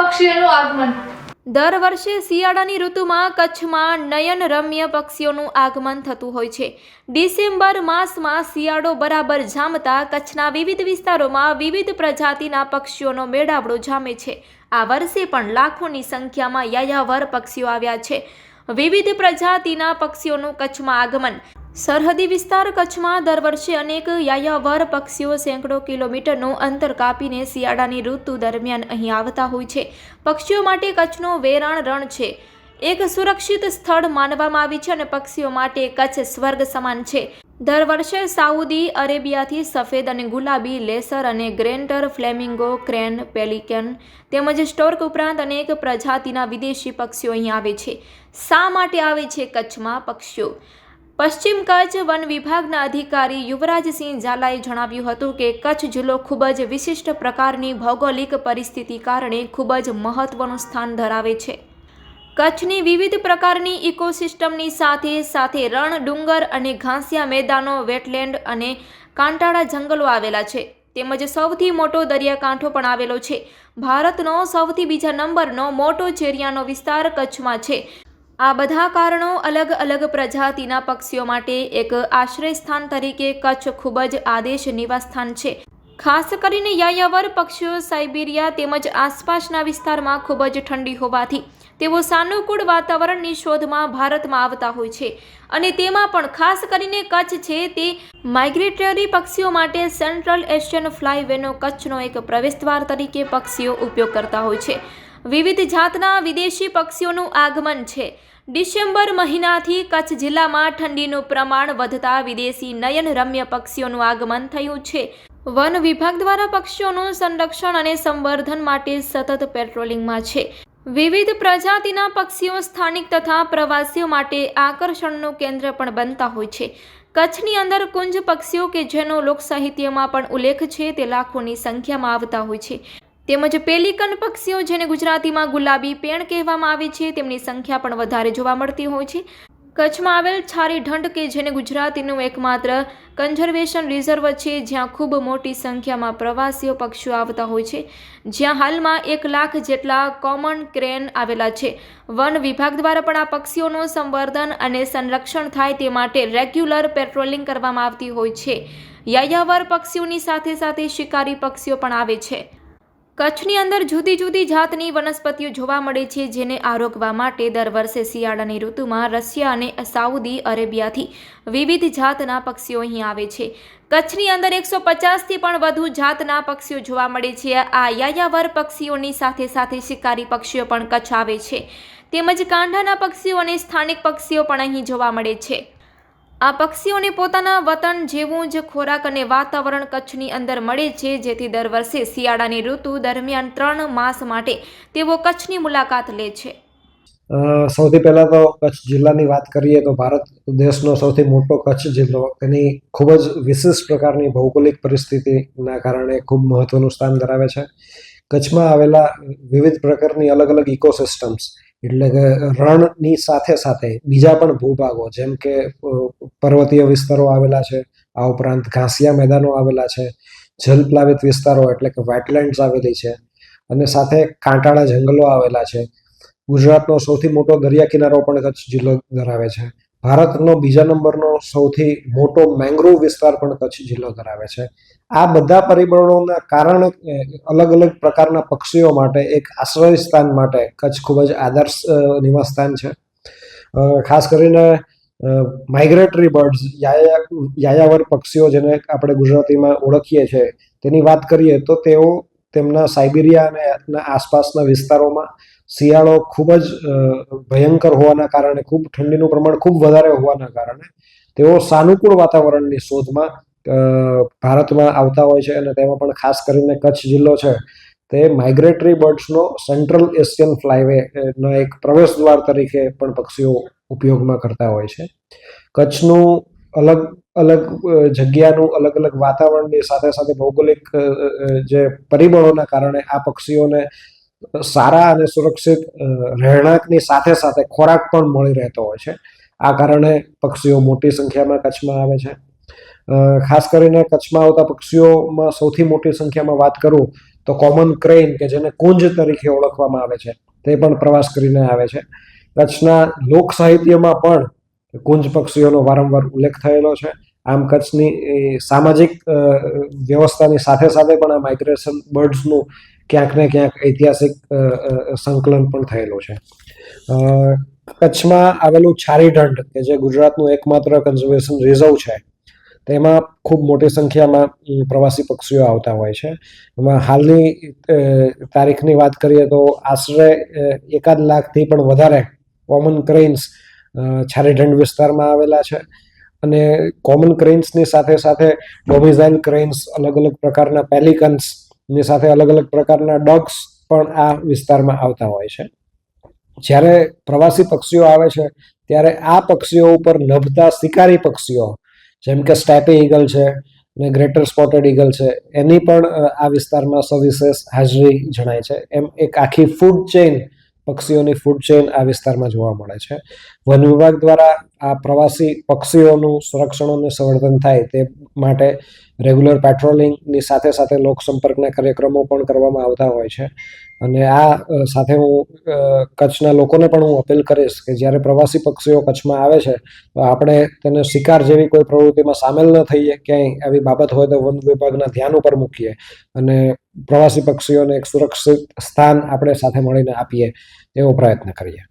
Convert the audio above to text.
પક્ષીઓનું આગમન. દર વર્ષે શિયાળાની ઋતુમાં કચ્છમાં નયનરમ્ય પક્ષીઓનું આગમન થતું હોય છે. ડિસેમ્બર માસમાં શિયાળો બરાબર જામતા કચ્છના વિવિધ વિસ્તારોમાં વિવિધ પ્રજાતિના પક્ષીઓનો મેળાવડો જામે છે. આ વર્ષે પણ લાખોની સંખ્યામાં યાયાવર પક્ષીઓ આવ્યા છે. વિવિધ પ્રજાતિના પક્ષીઓનું કચ્છમાં આગમન. સરહદી વિસ્તાર કચ્છમાં દર વર્ષે અનેક યાયાવર પક્ષીઓ સેંકડો કિલોમીટરનું અંતર કાપીને શિયાળાની ઋતુ દરમિયાન અહીં આવતા હોય છે. પક્ષીઓ માટે કચ્છનો વેરાણ રણ છે. એક સુરક્ષિત સ્થળ માનવામાં આવી છે અને પક્ષીઓ માટે કચ્છ સ્વર્ગ સમાન છે. દર વર્ષે સાઉદી અરેબિયાથી સફેદ અને ગુલાબી લેસર અને ગ્રેન્ટર ફ્લેમિંગો, ક્રેન, પેલિકન તેમજ સ્ટોર્ક ઉપરાંત અનેક પ્રજાતિના વિદેશી પક્ષીઓ અહીં આવે છે. શા માટે આવે છે કચ્છમાં પક્ષીઓ? પશ્ચિમ કચ્છ વન વિભાગના અધિકારી યુવરાજસિંહ ઝાલાએ જણાવ્યું હતું કે કચ્છ જિલ્લો ખૂબ જ વિશિષ્ટ પ્રકારની ભૌગોલિક પરિસ્થિતિ કારણે ખૂબ જ મહત્વનું સ્થાન ધરાવે છે. કચ્છની વિવિધ પ્રકારની ઇકોસિસ્ટમની સાથે સાથે રણ, ડુંગર અને ઘાસિયા મેદાનો, વેટલેન્ડ અને કાંટાળા જંગલો આવેલા છે. તેમજ સૌથી મોટો દરિયાકાંઠો પણ આવેલો છે. ભારતનો સૌથી બીજા નંબરનો મોટો ચેરિયાનો વિસ્તાર કચ્છમાં છે. આ બધા કારણો અલગ અલગ પ્રજાતિના પક્ષીઓ માટે એક આશ્રય સ્થાન તરીકે કચ્છ ખૂબ જ આદેશ નિવાસસ્થાન છે. ખાસ કરીને યાયાવર પક્ષીઓ સાઇબિરિયા તેમજ આસપાસના વિસ્તારમાં ખૂબ જ ઠંડી હોવાથી તેઓ સાનુકૂળ વાતાવરણની શોધમાં ભારતમાં આવતા હોય છે. અને તેમાં પણ ખાસ કરીને કચ્છ છે તે માઇગ્રેટરી પક્ષીઓ માટે સેન્ટ્રલ એશિયન ફ્લાયવેનો કચ્છનો એક પ્રવેશદ્વાર તરીકે પક્ષીઓ ઉપયોગ કરતા હોય છે. વિવિધ જાતના વિદેશી પક્ષીઓનું આગમન છે. ડિસેમ્બર મહિનાથી કચ્છ જિલ્લામાં ઠંડીનું પ્રમાણ વધતા વિદેશી નયનરમ્ય પક્ષીઓનું આગમન થયું છે. વન વિભાગ દ્વારા પક્ષીઓનું સંરક્ષણ અને સંવર્ધન માટે સતત પેટ્રોલિંગમાં છે. વિવિધ પ્રજાતિના પક્ષીઓ સ્થાનિક તથા પ્રવાસીઓ માટે આકર્ષણનું કેન્દ્ર પણ બનતા હોય છે. કચ્છની અંદર કુંજ પક્ષીઓ કે જેનો લોકસાહિત્યમાં પણ ઉલ્લેખ છે તે લાખોની સંખ્યામાં આવતા હોય છે. તેમજ પેલિકન પક્ષીઓ જેને ગુજરાતીમાં ગુલાબી પેણ કહેવામાં આવે છે, તેમની સંખ્યા પણ વધારે જોવા મળતી હોય છે. કચ્છમાં આવેલ છારી ઢંઢ કે જેને ગુજરાતીનું એકમાત્ર કન્ઝર્વેશન રિઝર્વ છે, જ્યાં ખૂબ મોટી સંખ્યામાં પ્રવાસીઓ પક્ષીઓ આવતા હોય છે. જ્યાં હાલમાં એક લાખ જેટલા કોમન ક્રેન આવેલા છે. વન વિભાગ દ્વારા પણ આ પક્ષીઓનું સંવર્ધન અને સંરક્ષણ થાય તે માટે રેગ્યુલર પેટ્રોલિંગ કરવામાં આવતી હોય છે. યાયાવર પક્ષીઓની સાથે સાથે શિકારી પક્ષીઓ પણ આવે છે. કચ્છની અંદર જુદી જુદી જાતની વનસ્પતિઓ જોવા મળે છે, જેને આરોગવા માટે દર વર્ષે શિયાળાની ઋતુમાં રશિયા અને સાઉદી અરેબિયાથી વિવિધ જાતના પક્ષીઓ અહીં આવે છે. કચ્છની અંદર એકસો પચાસથી પણ વધુ જાતના પક્ષીઓ જોવા મળે છે. આ યાયાવર પક્ષીઓની સાથે સાથે શિકારી પક્ષીઓ પણ કચ્છ આવે છે. તેમજ કાંઠાના પક્ષીઓ અને સ્થાનિક પક્ષીઓ પણ અહીં જોવા મળે છે. આ પક્ષીઓને પોતાના વતન જેવું જ ખોરાક અને વાતાવરણ કચ્છની અંદર મળે છે, જેથી દર વર્ષે શિયાળાની ઋતુ દરમિયાન ત્રણ માસ માટે તેઓ કચ્છની મુલાકાત લે છે. સૌથી પહેલાં તો કચ્છ જિલ્લાની વાત કરીએ તો ભારત દેશનો સૌથી મોટો કચ્છ જિલ્લો. તેની ખૂબ જ વિશિષ્ટ પ્રકારની ભૌગોલિક પરિસ્થિતિના કારણે ખૂબ મહત્વનું સ્થાન ધરાવે છે. કચ્છમાં આવેલા વિવિધ પ્રકારની અલગ અલગ ઇકોસિસ્ટમ્સ એટલે કે રણની સાથે સાથે બીજા પણ ભૂભાગો, જેમ કે પર્વતીય વિસ્તારો આવેલા છે, આ ઉપરાંત ઘાસિયા મેદાનો આવેલા છે, જલપ્લાવિત વિસ્તારો એટલે કે વેટલેન્ડ્સ આવેલી છે, અને સાથે કાંટાળા જંગલો આવેલા છે. ગુજરાતનો સૌથી મોટો દરિયા કિનારો પણ કચ્છ જિલ્લો ધરાવે છે. ભારતનો બીજા નંબરનો સૌથી મોટો મેંગ્રોવ વિસ્તાર પણ કચ્છ જિલ્લો ધરાવે છે. આ બધા પરિબળોના કારણે અલગ અલગ પ્રકારના પક્ષીઓ માટે એક આશ્રય સ્થાન માટે કચ્છ ખૂબ જ આદર્શ નિવાસ સ્થાન છે. ખાસ કરીને માઇગ્રેટરી બર્ડ્સ યાયાવર પક્ષીઓ જેને આપણે ગુજરાતીમાં ઓળખીએ છીએ, તેની વાત કરીએ તો તેઓ તેમના સાઇબિરિયા અને આસપાસના વિસ્તારોમાં શિયાળો ખૂબ જ ભયંકર હોવાના કારણે, ખૂબ ઠંડીનું પ્રમાણ ખૂબ વધારે હોવાના કારણે તેઓ સાનુકૂળ વાતાવરણની શોધમાં ભારતમાં આવતા હોય છે અને તેમાં પણ ખાસ કરીને કચ્છ જિલ્લો છે. તે માઇગ્રેટરી બર્ડ્સનો સેન્ટ્રલ એશિયન ફ્લાયવેનો એક પ્રવેશ દ્વાર તરીકે પણ પક્ષીઓ ઉપયોગમાં કરતા હોય છે. કચ્છનું અલગ અલગ જગ્યાનું અલગ અલગ વાતાવરણની સાથે સાથે ભૌગોલિક જે પરિબળોના કારણે આ પક્ષીઓને સારા અને સુરક્ષિત રહેણાંકની સાથે સાથે ખોરાક પણ મળી રહેતો હોય છે. આ કારણે પક્ષીઓ મોટી સંખ્યામાં કચ્છમાં આવે છે. ખાસ કરીને કચ્છમાં આવતા પક્ષીઓમાં સૌથી મોટી સંખ્યામાં વાત કરું તો કોમન ક્રેઇન કે જેને કુંજ તરીકે ઓળખવામાં આવે છે, તે પણ પ્રવાસ કરીને આવે છે. કચ્છના લોક સાહિત્યમાં પણ કુંજ પક્ષીઓનો વારંવાર ઉલ્લેખ થયેલો છે. આમ કચ્છની સામાજિક વ્યવસ્થાની સાથે સાથે પણ આ માઇગ્રેશન બર્ડ્સનું ક્યાંક ને ક્યાંક ઐતિહાસિક સંકલન પણ થયેલું છે. કચ્છમાં આવેલું છારીઢંઢ, કે જે ગુજરાતનું એકમાત્ર કન્ઝર્વેશન રિઝર્વ છે, તેમાં ખૂબ મોટી સંખ્યામાં પ્રવાસી પક્ષીઓ આવતા હોય છે. એમાં હાલની તારીખની વાત કરીએ તો આશરે એકાદ લાખથી પણ વધારે કોમન ક્રેન્સ છારીઢંઢ વિસ્તારમાં આવેલા છે. અને કોમન ક્રેન્સની સાથે સાથે ડોમિઝાઇલ ક્રેન્સ અલગ અલગ પ્રકારના પેલિકન્સની સાથે અલગ અલગ પ્રકારના ડોગ્સ પણ આ વિસ્તારમાં આવતા હોય છે. જ્યારે પ્રવાસી પક્ષીઓ આવે છે, ત્યારે આ પક્ષીઓ ઉપર નભતા શિકારી પક્ષીઓ, જેમ કે સ્ટેપી ઈગલ છે ને ગ્રેટર સ્પોટેડ ઈગલ છે, એની પણ આ વિસ્તારમાં સવિશેષ હાજરી જણાય છે. એમ એક આખી ફૂડ ચેઇન પક્ષીઓની ફૂડ ચેઇન આ વિસ્તારમાં જોવા મળે છે. વન વિભાગ દ્વારા આ પ્રવાસી પક્ષીઓનું સંરક્ષણ અને સંવર્ધન થાય તે માટે રેગ્યુલર પેટ્રોલિંગની સાથે સાથે લોકસંપર્કના કાર્યક્રમો પણ કરવામાં આવતા હોય છે. અને આ સાથે હું કચ્છના લોકોને પણ હું અપીલ કરીશ કે જ્યારે પ્રવાસી પક્ષીઓ કચ્છમાં આવે છે, તો આપણે તેને શિકાર જેવી કોઈ પ્રવૃત્તિમાં સામેલ ન થઈએ, ક્યાંય આવી બાબત હોય તો વન વિભાગના ધ્યાન ઉપર મૂકીએ અને પ્રવાસી પક્ષીઓને એક સુરક્ષિત સ્થાન આપણે સાથે મળીને આપીએ એવો પ્રયત્ન કરીએ.